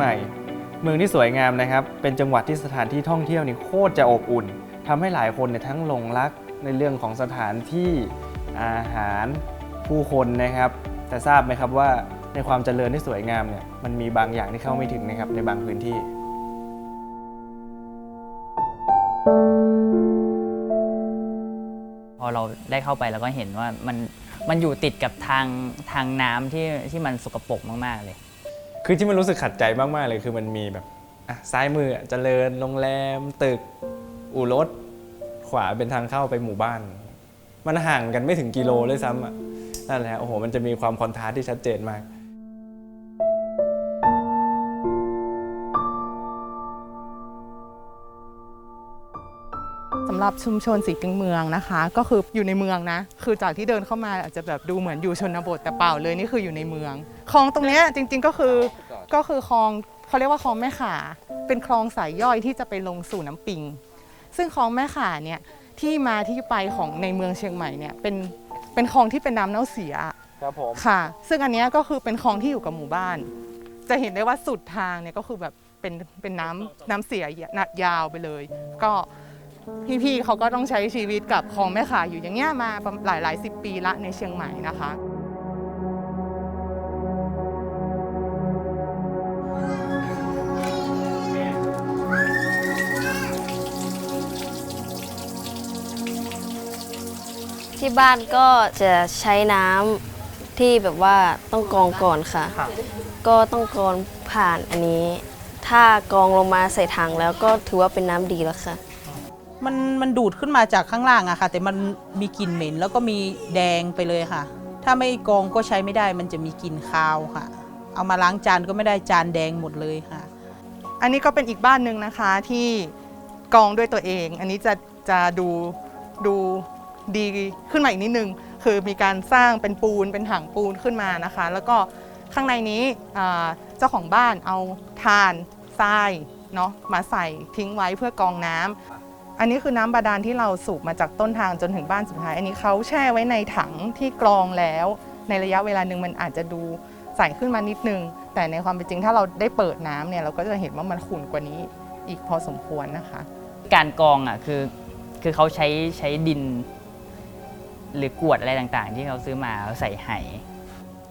ใหม่ เมืองที่สวยงามนะครับ เป็นจังหวัดที่สถานที่ท่องเที่ยวนี่โคตรจะอบอุ่นทำให้หลายคนเนี่ยทั้งหลงรักในเรื่องของสถานที่อาหารผู้คนนะครับ แต่ทราบไหมครับว่าในความเจริญที่สวยงามเนี่ยมันมีบางอย่างที่เข้าไม่ถึงนะครับในบางพื้นที่พอเราได้เข้าไปเราก็เห็นว่ามันมันอยู่ติดกับทางทางน้ำที่ที่มันสกปรกมาก ๆ เลย คือที่มันรู้สึกขัดใจมากๆเลย คือมันมีแบบอะซ้ายมือเจริญโรงแรม ตึก อู่รถ ขวาเป็นทางเข้าไปหมู่บ้าน มันห่างกันไม่ถึงกิโลเลยซ้ำอะนั่นแหละโอ้โหมันจะมีความคอนทราสต์ที่ชัดเจนมาก สำหรับชุมชนสีปิงเมืองนะคะ ก็คืออยู่ในเมืองนะ คือจากที่เดินเข้ามาอาจจะแบบดูเหมือนอยู่ชนบทแต่เปล่าเลยนี่คืออยู่ในเมืองคลองตรงเนี้ยจริง ๆก็คือก็คือคลองเขาเรียกว่าคลองแม่ขาเป็นคลองสายย่อยที่จะไปลงสู่น้ำปิง ซึ่งคลองแม่ขาเนี่ยที่มาที่ไปของในเมืองเชียงใหม่เนี่ยเป็นเป็นคลองที่เป็นน้ำเน่าเสียครับผมค่ะ ซึ่งอันเนี้ยก็คือเป็นคลองที่อยู่กับหมู่บ้าน จะเห็นได้ว่าสุดทางเนี่ยก็คือแบบเป็นเป็นน้ำน้ำเสียยาวไปเลย ก็ พี่ๆเขาก็ต้องใช้ชีวิตกับคลองแม่ขาอยู่อย่างเงี้ยมาประมาณหลายหลายสิบปีละในเชียงใหม่นะคะ ที่บ้านก็จะใช้น้ำที่แบบว่าต้องกรองก่อนค่ะก็ต้องกรองผ่านอันนี้ ถ้ากรองลงมาใส่ถังแล้วก็ถือว่าเป็นน้ำดีแล้วค่ะ มันมันดูดขึ้นมาจากข้างล่างอะค่ะ แต่มันมีกลิ่นเหม็นแล้วก็มีแดงไปเลยค่ะ ถ้าไม่กรองก็ใช้ไม่ได้มันจะมีกลิ่นคาวค่ะ เอามาล้างจานก็ไม่ได้จานแดงหมดเลยค่ะ อันนี้ก็เป็นอีกบ้านหนึ่งนะคะที่กรองด้วยตัวเอง อันนี้จะจะดูดูดีขึ้นมาอีกนิดนึง คือมีการสร้างเป็นปูนเป็นถังปูนขึ้นมานะคะ แล้วก็ข้างในนี้เจ้าของบ้านเอาถ่านทรายเนาะมาใส่ทิ้งไว้เพื่อกองน้ำ อันนี้คือน้ำบาดาลที่เราสูบมาจากต้นทางจนถึงบ้านสุดท้าย อันนี้เขาแช่ไว้ในถังที่กรองแล้ว ในระยะเวลาหนึ่งมันอาจจะดูใสขึ้นมานิดนึง แต่ในความเป็นจริงถ้าเราได้เปิดน้ำเนี่ยเราก็จะเห็นว่ามันขุ่นกว่านี้อีกพอสมควรนะคะ การกรองอะคือคือเขาใช้ใช้ดิน หรือกวดอะไรต่างๆ ที่เขาซื้อมาเอาใส่ไห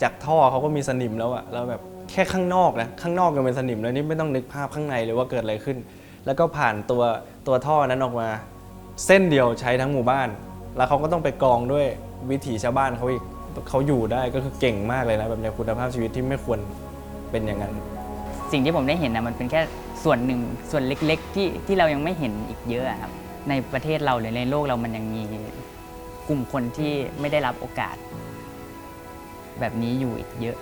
จากท่อเขาก็มีสนิมแล้วอะแล้วแบบแค่ข้างนอกนะข้างนอกยังเป็นสนิมแล้วนี่ไม่ต้องนึกภาพข้างในเลยว่าเกิดอะไรขึ้น แล้วก็ผ่านตัวตัวท่อนั้นออกมา เส้นเดียวใช้ทั้งหมู่บ้าน แล้วเขาก็ต้องไปกรองด้วยวิถีชาวบ้านเขาอีกเขาอยู่ได้ก็คือเก่งมากเลยนะแบบในคุณภาพชีวิตที่ไม่ควรเป็นอย่างนั้น สิ่งที่ผมได้เห็นนะมันเป็นแค่ส่วนหนึ่งส่วนเล็กๆ ที่ที่เรายังไม่เห็นอีกเยอะครับในประเทศเราหรือในโลกเรามันยังมีกลุ่มคนที่ไม่ได้รับโอกาส แบบนี้อยู่อีกเยอะ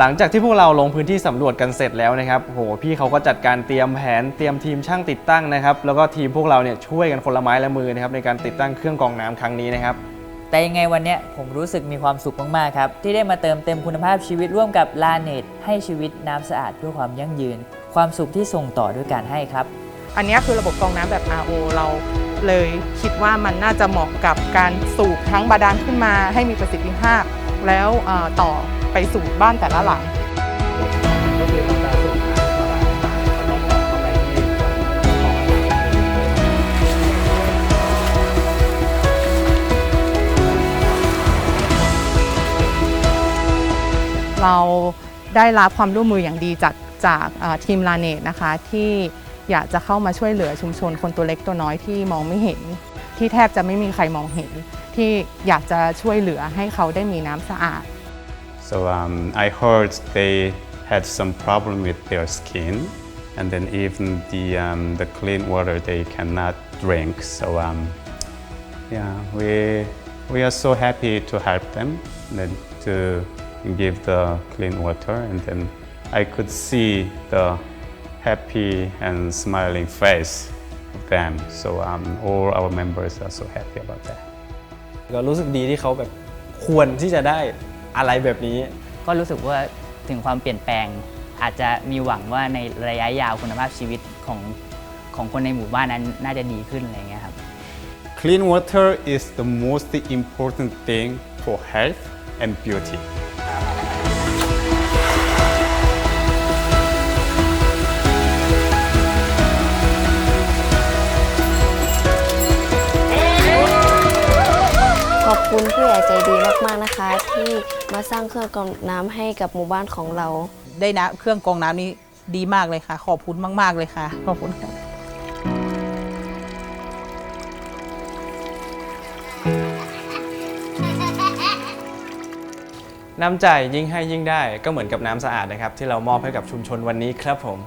หลังจากที่พวกเราลงพื้นที่สำรวจกันเสร็จแล้วนะครับโหพี่เขาก็จัดการเตรียมแผนเตรียมทีมช่างติดตั้งนะครับแล้วก็ทีมพวกเราเนี่ยช่วยกันคนละไม้ละมือนะครับในการติดตั้งเครื่องกรองน้ำครั้งนี้นะครับ แต่ยังไงวันเนี้ยผมรู้สึกมีความสุขมาก ๆ ครับ ที่ได้มาเติมเต็มคุณภาพชีวิตร่วมกับลาเนตให้ชีวิตน้ำสะอาดเพื่อความยั่งยืน ความสุขที่ส่งต่อด้วยการให้ครับ อันนี้คือระบบกรองน้ำแบบ RO เราเลยคิดว่ามันน่าจะเหมาะกับการสูบทั้งบาดาลขึ้นมาให้มีประสิทธิภาพ แล้วเอ่อต่อ ไปสู่บ้านแต่ละหลังเราได้รับความร่วมมืออย่างดีจากจากทีมลาเนตนะคะ ที่อยากจะเข้ามาช่วยเหลือชุมชนคนตัวเล็กตัวน้อยที่มองไม่เห็น ที่แทบจะไม่มีใครมองเห็น ที่อยากจะช่วยเหลือให้เขาได้มีน้ำสะอาด So um, I heard they had some problem with their skin, and then even the um, the clean water they cannot drink. So um, yeah, we we are so happy to help them, and then to give the clean water, and then I could see the happy and smiling face of them. So um, all our members are so happy about that. ก็รู้สึกดีที่เขาแบบควรที่จะได้ อะไรแบบนี้ ก็รู้สึกว่าถึงความเปลี่ยนแปลง อาจจะมีหวังว่าในระยะยาวคุณภาพชีวิตของของคนในหมู่บ้านนั้นน่าจะดีขึ้นอะไรอย่างเงี้ยครับ Clean water is the most important thing for health and beauty. มากๆนะคะ ที่มาสร้างเครื่องกรองน้ำให้กับหมู่บ้านของเรา ได้นะเครื่องกรองน้ำนี้ดีมากเลยค่ะ ขอบคุณมาก ๆ เลยค่ะ ขอบคุณค่ะ น้ำใจยิ่งให้ยิ่งได้ก็เหมือนกับน้ำสะอาดนะครับ ที่เรามอบให้กับชุมชนวันนี้ครับผม